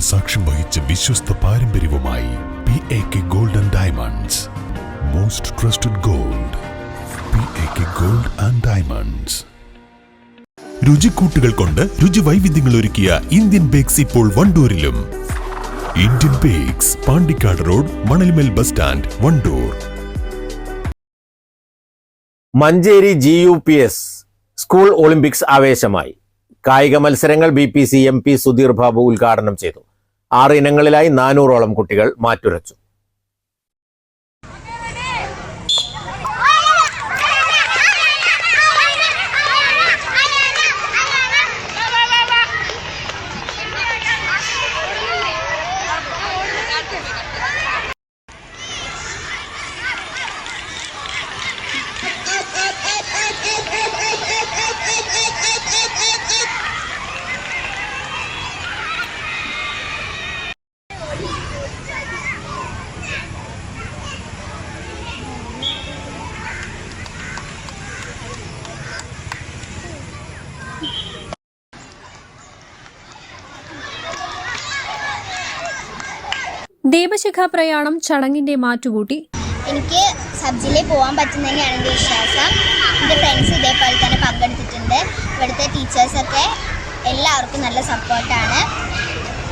സാക്ഷ്യം വഹിച്ച വിശ്വസ്ത പാരമ്പര്യവുമായി P A K gold and diamonds most trusted gold P A K gold and diamonds രുചിക്കൂട്ടുകൾ കൊണ്ട് രുചി വൈവിധ്യങ്ങൾ ഒരുക്കിയ ഇന്ത്യൻ ബേക്സ് ഇപ്പോൾ വണ്ടൂരിലും. Indian bakes Pandikkad road Manalmel bus stand Wandoor. Manjeri G U P S school olympics ആവേശമായി. കായിക മത്സരങ്ങൾ B P C M P Sudheer Babu ഉദ്ഘാടനം ചെയ്തു. ആറ് ഇനങ്ങളിലായി നാനൂറോളം കുട്ടികൾ മാറ്റുരച്ചു. ദീപശിഖ പ്രയാണം ചടങ്ങിന്റെ മാറ്റുകൂട്ടി. എനിക്ക് സബ്ജിലേ പോവാൻ പോകാൻ പറ്റുന്നതന്നെയാണ് എന്റെ വിശ്വാസം. എന്റെ ഫ്രണ്ട്സ് ഇതേപോലെ തന്നെ പങ്കെടുത്തിട്ടുണ്ട്. ഇവിടുത്തെ ടീച്ചേഴ്സൊക്കെ എല്ലാവർക്കും നല്ല സപ്പോർട്ടാണ്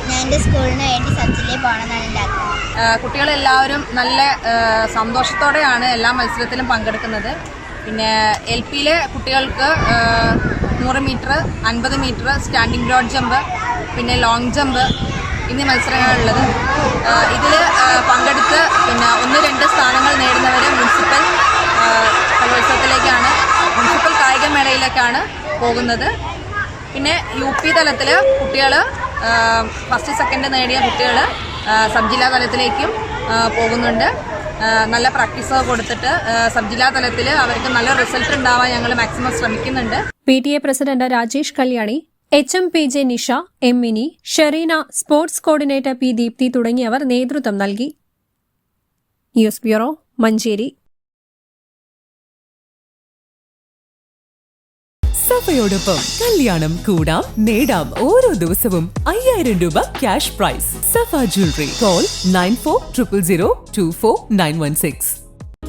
ഞാൻ എന്റെ സ്കൂളിന് വേണ്ടി സബ്ജിലേ പോകണമെന്നാണ് എന്റെ ആഗ്രഹം. കുട്ടികളെല്ലാവരും നല്ല സന്തോഷത്തോടെയാണ് എല്ലാ മത്സരത്തിലും പങ്കെടുക്കുന്നത്. പിന്നെ എൽ പിയിലെ കുട്ടികൾക്ക് നൂറ് മീറ്റർ അൻപത് മീറ്റർ സ്റ്റാൻഡിംഗ് ബ്രോഡ് ജമ്പ് പിന്നെ ലോങ് ജമ്പ് എന്നീ മത്സരങ്ങളുള്ളത് ഇതിൽ പങ്കെടുത്ത് പിന്നെ ഒന്ന് രണ്ട് സ്ഥാനങ്ങൾ നേടുന്നവർ മുനിസിപ്പൽ കലോത്സവത്തിലേക്കാണ് മുനിസിപ്പൽ കായികമേളയിലേക്കാണ് പോകുന്നത്. പിന്നെ യു പി തലത്തിൽ കുട്ടികൾ ഫസ്റ്റ് സെക്കൻഡ് നേടിയ കുട്ടികൾ സബ് ജില്ലാ തലത്തിലേക്കും പോകുന്നുണ്ട്. നല്ല പ്രാക്ടീസ് കൊടുത്തിട്ട് സബ് ജില്ലാ തലത്തിൽ അവർക്ക് നല്ല റിസൾട്ട് ഉണ്ടാവാൻ ഞങ്ങൾ മാക്സിമം ശ്രമിക്കുന്നുണ്ട്. P T A president Rajesh Kalyani H M P J Nisha M Mini Shereena sports coordinator P Deepthi തുടങ്ങിയവർ നേതൃത്വം നൽകി. News bureau Manjeri. സഫയോടൊപ്പം കല്യാണം കൂടാം നേടാം ഓരോ ദിവസവും അയ്യായിരം രൂപ cash prize. Safa jewellery call nine four triple zero two four nine one six.